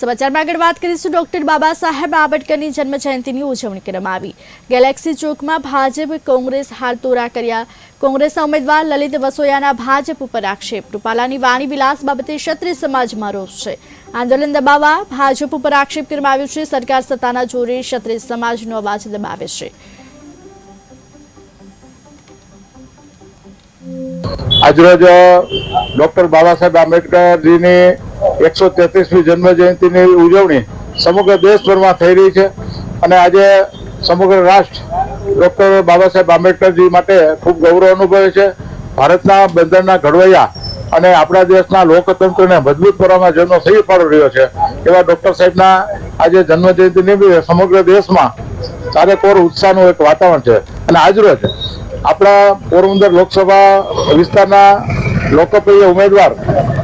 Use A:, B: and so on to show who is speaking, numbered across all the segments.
A: સમાચારમાં આગળ વાત કરીશું. ડોક્ટર બાબા સાહેબ આંબેડકરની જન્મ જયંતિની ઉજવણી કરવામાં આવી. ગેલેક્સી ચોકમાં ભાજપ, કોંગ્રેસ હારતોરા કર્યા. કોંગ્રેસના ઉમેદવાર લલિત વસોયાના ભાજપ ઉપર આક્ષેપ. રૂપાલાની વાણી વિલાસ બાબતે ક્ષત્રિય સમાજમાં રોષ છે. આંદોલન દબાવવા ભાજપ ઉપર આક્ષેપ કરવામાં આવ્યો છે. સરકાર સત્તાના જોરે ક્ષત્રિય સમાજનો અવાજ દબાવે છે.
B: આજરોજ ડોક્ટર બાબા સાહેબ આંબેડકરજીની એકસો તેત્રીસમી જન્મ જયંતિની ઉજવણી સમગ્ર દેશભરમાં થઈ રહી છે અને આજે સમગ્ર રાષ્ટ્ર ડૉક્ટર બાબા સાહેબ આંબેડકરજી માટે ખૂબ ગૌરવ અનુભવે છે. ભારતના બંદરના ઘડવૈયા અને આપણા દેશના લોકતંત્રને મજબૂત કરવામાં જેમનો સહી ફાળો રહ્યો છે એવા ડૉક્ટર સાહેબના આજે જન્મ જયંતિ નિમિત્તે સમગ્ર દેશમાં ચારેકોર ઉત્સાહનું એક વાતાવરણ છે. અને આજરોજ આપણા પોરબંદર લોકસભા વિસ્તારના લોકપ્રિય ઉમેદવાર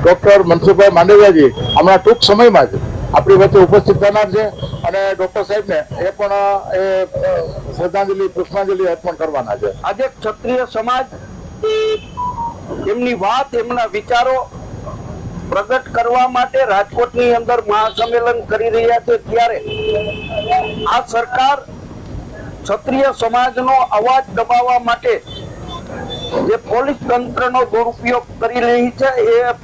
B: ડોક્ટર મનસુખભાઈ માંડવિયાજી હમણાં ટૂંક સમયમાં જ આપણી વચ્ચે ઉપસ્થિત થનાર છે અને ડોક્ટર સાહેબને એ પણ એ શ્રદ્ધાંજલિ, પુષ્પાંજલિ અર્પણ કરવાના છે.
C: આજે ક્ષત્રિય સમાજ એમની વાત, એમના વિચારો પ્રગટ કરવા માટે રાજકોટની અંદર મહાસંમેલન કરી રહ્યા છે ત્યારે આ સરકાર ક્ષત્રિય સમાજનો અવાજ દબાવવા માટે જે પોલીસ તંત્રનો દુરુપયોગ કરી રહી છે, એ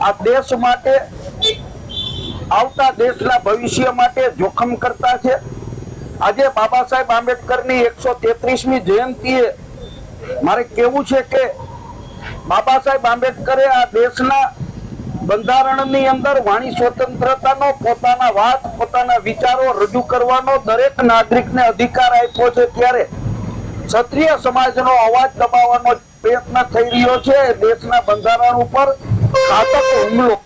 C: આ દેશ માટે, આવતા દેશના ભવિષ્ય માટે જોખમ કરતા છે. આજે બાબા સાહેબ આંબેડકરની એકસો તેત્રીસમી જયંતિએ મારે કેવું છે કે બાબા સાહેબ આંબેડકરે આ દેશના બંધારણની અંદર વાણી સ્વતંત્રતાનો, પોતાના વાત, પોતાના વિચારો રજૂ કરવાનો દરેક નાગરિકને અધિકાર આપ્યો છે ત્યારે ક્ષત્રિય સમાજનો અવાજ દબાવવાનો પ્રયત્ન થઈ રહ્યો છે. દેશના બંધારણ ઉપર 아, 가깝고 우물로.